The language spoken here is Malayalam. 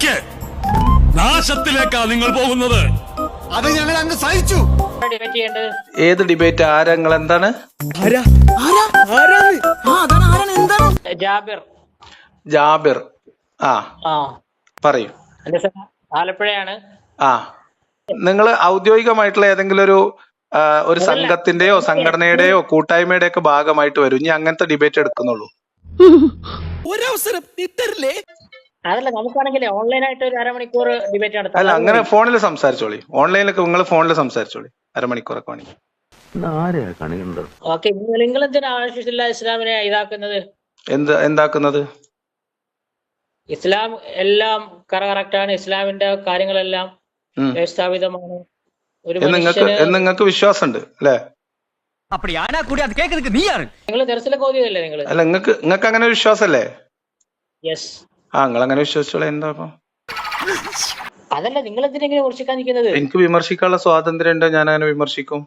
പഠിക്ക് നാശത്തിലേക്കാ നിങ്ങൾ പോകുന്നത്. അത് ഞങ്ങൾ അങ്ങ് സഹിച്ചു. ഡിബേറ്റ് ചെയ്യേണ്ടത് ഏത് ഡിബേറ്റ് ആരങ്ങൾ എന്താണ്? ജാബിർ. ജാബിർ. ആ. ആ. പറയൂ. എന്റെ സ്ഥലം ആലപ്പുഴയാണ്. ആ. നിങ്ങൾ ഔദ്യോഗികമായിട്ടുള്ള ഏതെങ്കിലും ഒരു ആ, ഒരു സംഘത്തിന്റെയോ സംഘടനയുടെയോ കൂട്ടായ്മയുടെയോ ഒക്കെ ഭാഗമായിട്ട് വരും. ഇനി അങ്ങനത്തെ ഡിബേറ്റ് എടുക്കുന്നുള്ളൂ. ഒരവസരം നീ തരില്ലേ അതല്ല നമുക്കാണെങ്കിൽ ഓൺലൈനായിട്ട് ഒരു അരമണിക്കൂർ ഡിബേറ്റ് അല്ല നടത്താം അങ്ങനെ ഫോണിൽ സംസാരിച്ചോളി ഓൺലൈനിലൊക്കെ നിങ്ങൾ ഫോണിൽ സംസാരിച്ചോളി അരമണിക്കൂറൊക്കെ വേണമെങ്കിൽ ഓക്കെ നിങ്ങൾ എന്തിനാ ആവശ്യമില്ല ഇസ്ലാമിനെ ഇതാക്കുന്നത് എന്ത് എന്താക്കുന്നത് ഇസ്ലാം എല്ലാം കറക്റ്റാണ് ഇസ്ലാമിന്റെ കാര്യങ്ങളെല്ലാം ഉം. വ്യവസ്ഥാപിതമാണ് ഒരു എന്ന് നിങ്ങൾക്ക് മനുഷ്യന് എന്ന് നിങ്ങൾക്ക് വിശ്വാസമുണ്ട് അല്ലേ அப்படி ஆனா கூட அது கேக்குறதுக்கு நீ யாரு നിങ്ങൾ ദർശനക്ക് ഓതിയതല്ലേ നിങ്ങൾ അല്ല നിങ്ങൾക്ക് നിങ്ങൾക്ക് അങ്ങനെ ഒരു വിശ്വാസമല്ലേ യെസ് ആ നിങ്ങൾ അങ്ങനെ വിശ്വസിച്ചോളെ? എന്താ ഇപ്പൊ? അതല്ല നിങ്ങൾ എന്തിനെങ്കിലും കുറിച്ചിക്കാൻ നിൽക്കുന്നത്? എനിക്ക് വിമർശിക്കാനുള്ള സ്വാതന്ത്ര്യം ഉണ്ട് ഞാൻ അങ്ങനെ വിമർശിക്കും.